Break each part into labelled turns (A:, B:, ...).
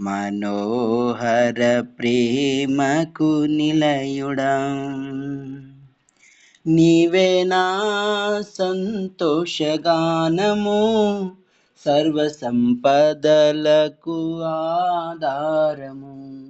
A: మనోహర ప్రేమకు నిలయుడా. నీవేనా సంతోషగానము సర్వసంపదలకు ఆధారము.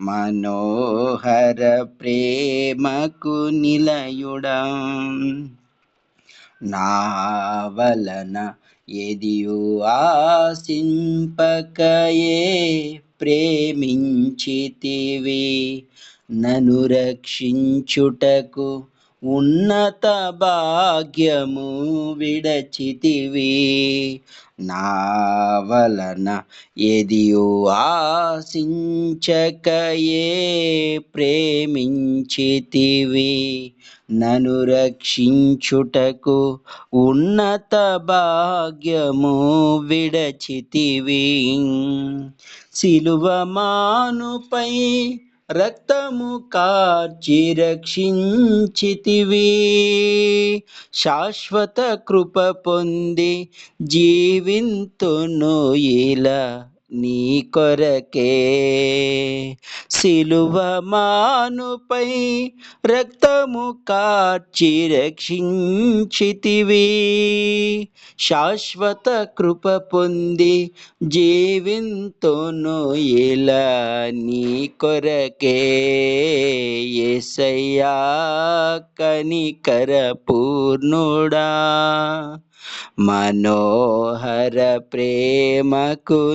A: మనోహర ప్రేమకు నిలయుడం. నా వలన ఎదియు ఆశింపకయే ప్రేమించితివి. నను రక్షించుటకు ఉన్నత భాగ్యము విడచితివి. నా వలన ఎదియు ఆశించకయే ప్రేమించితివి. నను రక్షించుటకు ఉన్నత భాగ్యము విడచితివి. సిలువమానుపై రక్తము కార్చి రక్షించితివి. శాశ్వత కృప పొంది జీవింతును ఇలా నీ కొరకే సిలువ మానుపై రక్తము కార్చి రక్షించితివి. శాశ్వత కృప పొంది జీవింతును ఇలా నీ కొరకే? ఎసయ్యా కనికర పూర్ణుడా మనోహర ప్రేమకు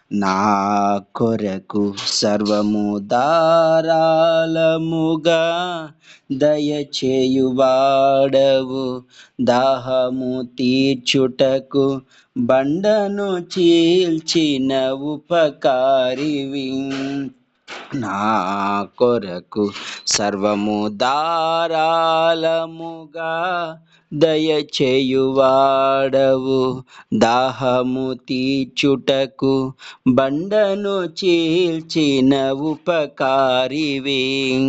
A: నా కొరకు సర్వము దారాలముగా దయచేయువాడవు. దాహము తీర్చుటకు బండను చీల్చిన ఉపకారివి. నా కొరకు సర్వము దారాలముగా దయచేయువాడవు. దాహము తీర్చుటకు బండను చీల్చిన ఉపకారివి.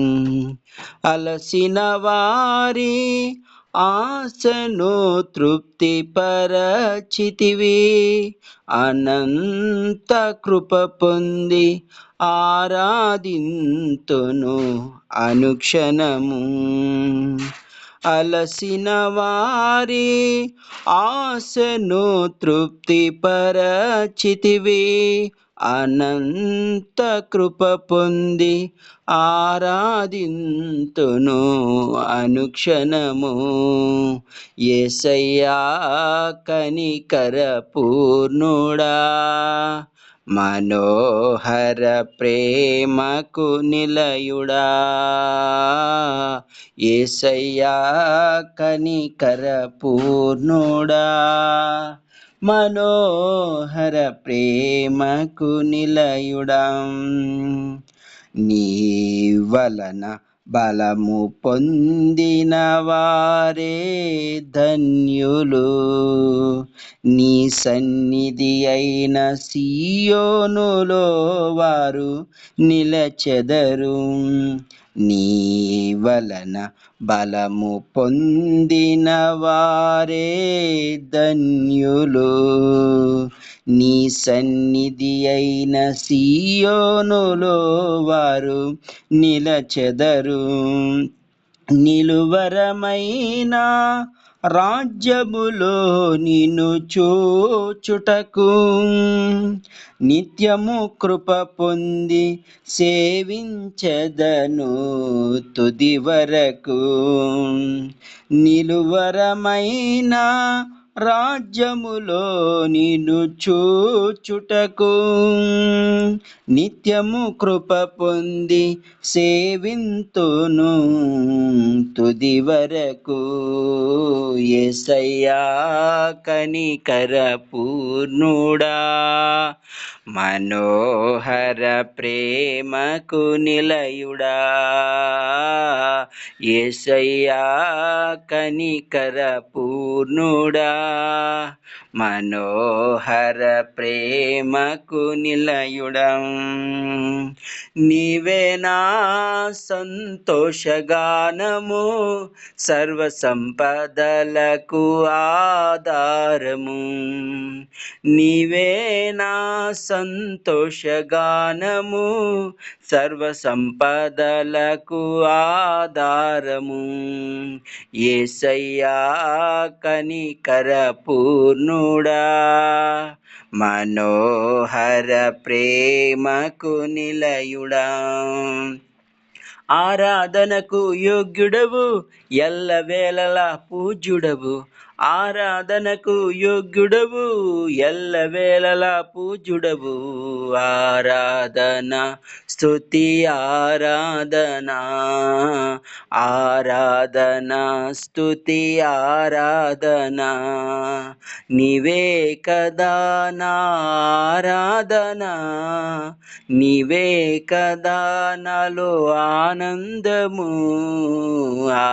A: అలసిన వారి ఆశను తృప్తి పరచితివి అనంత కృప పొంది ఆరాధింతును అనుక్షణము. అలసిన వారి ఆశను తృప్తి పరచితివి అనంత కృప పొంది ఆరాధింతును అనుక్షణము. ఏసయ్యా కనికర పూర్ణుడా మనోహర ప్రేమకు నిలయుడా. ఏసయ్యా కనికర పూర్ణుడా మనోహర ప్రేమకు నిలయుడా. నీ వలన బలము పొందిన వారే ధన్యులు. నీ సన్నిధి అయిన సీయోనులో వారు నిలచెదరు. నీ వలన బలము పొందిన వారే ధన్యులు. నీ సన్నిధి అయిన సీయోనులో వారు నిలచెదరు. నిలువరమైన రాజ్యములో నిన్ను చూచుటకు నిత్యము కృప పొంది సేవించదను తుది వరకు. నిలువరమైన రాజ్యములో నిన్ను చూచుటకు నిత్యము కృప పొంది సేవింతును తుది వరకు ఎసయ్యా కనికర పూర్ణుడా. మనోహర ప్రేమకు నిలయుడా. ఎసయ్యా కనికర పూర్ణుడా. మనోహర ప్రేమకు నిలయుడం. నీవే నా సంతోషగానము సర్వ సంపదలకు ఆధారము. నీవే నా సంతోషగానము సర్వ సంపదలకు ఆధారము. ఏసయ్యా కనికర పూర్ణుడా. మనోహర ప్రేమకు నిలయుడా. ఆరాధనకు యోగ్యుడవు ఎల్లవేళలా పూజ్యుడవు. ఆరాధనకు యోగ్యుడవు ఎల్లవేళలా పూజుడవు ఆరాధన స్తుతి ఆరాధనా. ఆరాధన స్థుతి ఆరాధన నీవే కదా నా ఆరాధన నీవే కదా నాలో ఆనందము.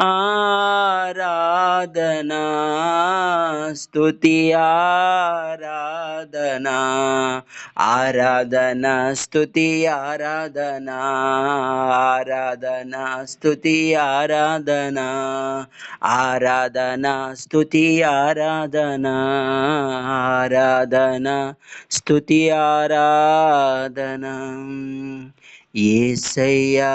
A: ఆరాధనా స్తుతి ఆరాధనా ఆరాధన స్తుతి ఆరాధనా ఆరాధన స్తుతి ఆరాధనా ఆరాధన స్తుతి ఆరాధనా ఆరాధన స్తుతి ఆరాధన. ఏసయ్యా